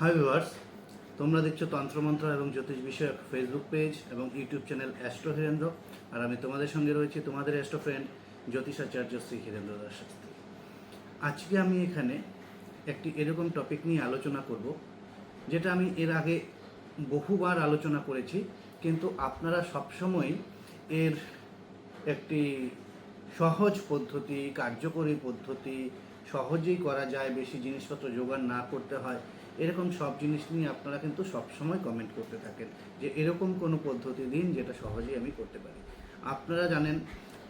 Hi viewers তোমরা দেখছ তন্ত্রমন্ত্র এবং জ্যোতিষ বিষয়ক ফেসবুক পেজ এবং ইউটিউব চ্যানেল অ্যাস্ট্রো হীরেন্দ্র আর আমি তোমাদের সঙ্গে রয়েছি তোমাদের অ্যাস্ট্রো ফ্রেন্ড জ্যোতিষাচার্য শ্রী হীরেন্দ্র দাস আজকে আমি এখানে একটি এরকম টপিক নিয়ে আলোচনা করব, যেটা আমি এর আগে বহুবার আলোচনা করেছি, কিন্তু আপনারা সবসময় এর একটি সহজ পদ্ধতি, কার্যকরী পদ্ধতি সহজেই করা যায়, বেশি জিনিসপত্র জোগাড় না করতে হয় এরকম সব জিনিস নিয়ে আপনারা কিন্তু সবসময় কমেন্ট করতে থাকেন যে এরকম কোনো পদ্ধতি দিন যেটা সহজেই আমি করতে পারি। আপনারা জানেন,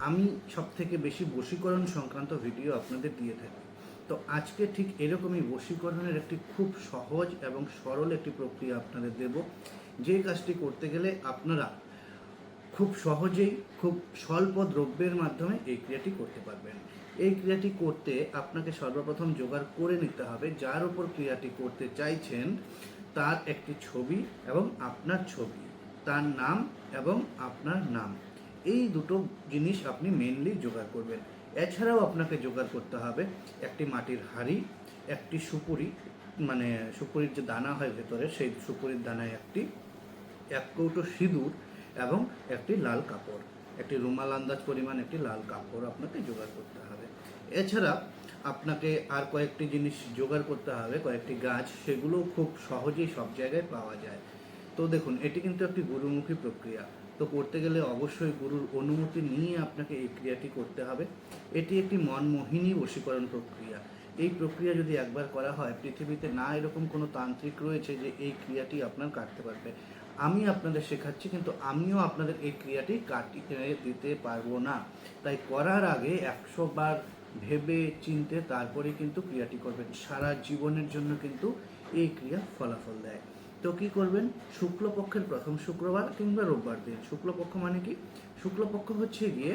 আমি সব থেকে বেশি বশীকরণ সংক্রান্ত ভিডিও আপনাদের দিয়ে থাকি। তো আজকে ঠিক এরকমই বশীকরণের একটি খুব সহজ এবং সরল একটি প্রক্রিয়া আপনাদের দেব। যে কাজটি করতে গেলে আপনারা খুব সহজেই, খুব স্বল্প দ্রব্যের মাধ্যমে এই ক্রিয়াটি করতে পারবেন। এই ক্রিয়াটি করতে আপনাকে সর্বপ্রথম জোগাড় করে নিতে হবে। যার উপর ক্রিয়াটি করতে চাইছেন, তার একটি ছবি এবং আপনার ছবি, তার নাম এবং আপনার নাম। এই দুটো জিনিস আপনি মেনলি জোগাড় করবেন। এছাড়াও আপনাকে জোগাড় করতে হবে একটি মাটির হাঁড়ি, একটি সুপুরি মানে সুপুরির যে দানা হয় ভেতরে, সেই সুপুরির দানায় একটি, এক কৌটো সিঁদুর এবং একটি লাল কাপড়। একটি রুমাল আন্দাজ পরিমাণ, একটি লাল কাপড় আপনাকে জোগাড় করতে হবে। এছাড়া আপনাকে আর কয়েকটি জিনিস জোগাড় করতে হবে, কয়েকটি গাছ সেগুলো খুব সহজেই সব জায়গায় পাওয়া যায়। তো দেখুন, এটি কিন্তু একটি গুরুমুখী প্রক্রিয়া। তো করতে গেলে অবশ্যই গুরুর অনুমতি নিয়ে আপনাকে এই ক্রিয়াটি করতে হবে। এটি একটি মনমোহিনী বশীকরণ প্রক্রিয়া। এই প্রক্রিয়া যদি একবার করা হয়, পৃথিবীতে না এরকম কোনো তান্ত্রিক রয়েছে যে এই ক্রিয়াটি আপনার কাটতে পারবে। আমি আপনাদের শেখাচ্ছি, কিন্তু আমিও আপনাদের এই ক্রিয়াটি কাটিয়ে দিতে পারব না। তাই করার আগে একশো বার ভেবে চিনতে তারপরে কিন্তু ক্রিয়াটি করবেন। সারা জীবনের জন্য কিন্তু এই ক্রিয়া ফলাফল দেয়। তো কী করবেন? শুক্লপক্ষের প্রথম শুক্রবার কিংবা রোববার দিন। শুক্লপক্ষ মানে কি? শুক্লপক্ষ হচ্ছে গিয়ে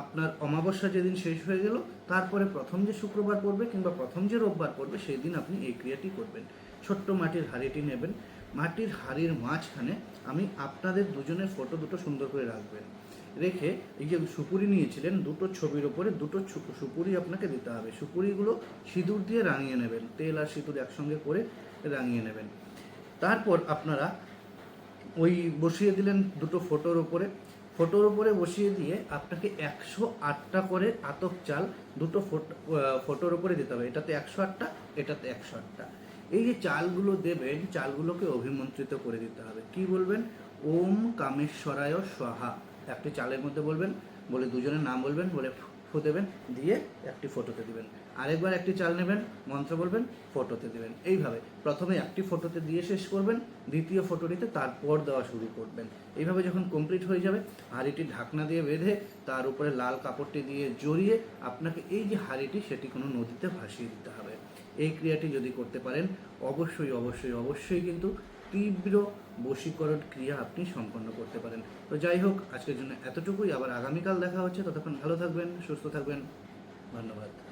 আপনার অমাবস্যা যেদিন শেষ হয়ে গেল, তারপরে প্রথম যে শুক্রবার পড়বে কিংবা প্রথম যে রোববার পড়বে, সেই দিন আপনি এই ক্রিয়াটি করবেন। ছোট্ট মাটির হাঁড়িটি নেবেন। মাটির হাঁড়ির মাঝখানে আমি আপনাদের দুজনের ফটো দুটো সুন্দর করে রাখবেন। রেখে এই যে সুপুরি নিয়েছিলেন, দুটো ছবির ওপরে দুটো সুপুরি আপনাকে দিতে হবে। সুপুরিগুলো সিঁদুর দিয়ে রাঙিয়ে নেবেন। তেল আর সিঁদুর একসঙ্গে করে রাঙিয়ে নেবেন। তারপর আপনারা ওই বসিয়ে দিলেন দুটো ফটোর ওপরে ফটোর ওপরে বসিয়ে দিয়ে আপনাকে একশো আটটা করে আতপ চাল দুটো ফটো ফটোর ওপরে দিতে হবে। এটাতে একশো আটটা, এটাতে একশো আটটা। এই যে চালগুলো দেবেন, চালগুলোকে অভিমন্ত্রিত করে দিতে হবে। কি বলবেন? ওম কামেশ্বরায় স্বাহা। একটি চালের মধ্যে বলবেন, বলে দুজনের নাম বলবেন, বলে ফু, দেবেন, দিয়ে একটি ফটোতে দিবেন। আরেকবার একটি চাল নেবেন, মন্ত্র বলবেন ফটোতে দিবেন। এইভাবে প্রথমে একটি ফটোতে দিয়ে শেষ করবেন, দ্বিতীয় ফটোটিতে তারপর দেওয়া শুরু করবেন। এইভাবে যখন কমপ্লিট হয়ে যাবে, হাঁড়িটি ঢাকনা দিয়ে বেঁধে তার উপরে লাল কাপড়টি দিয়ে জড়িয়ে আপনাকে এই যে হাঁড়িটি, সেটি কোনো নদীতে ভাসিয়ে দিতে হবে। এই ক্রিয়াটি যদি করতে পারেন, অবশ্যই অবশ্যই অবশ্যই কিন্তু তীব্র বশীকরণ ক্রিয়া আপনি সম্পন্ন করতে পারেন। তো যাই হোক, আজকের জন্য এতটুকুই। আবার আগামীকাল দেখা হচ্ছে। ততক্ষণ ভালো থাকবেন, সুস্থ থাকবেন। ধন্যবাদ।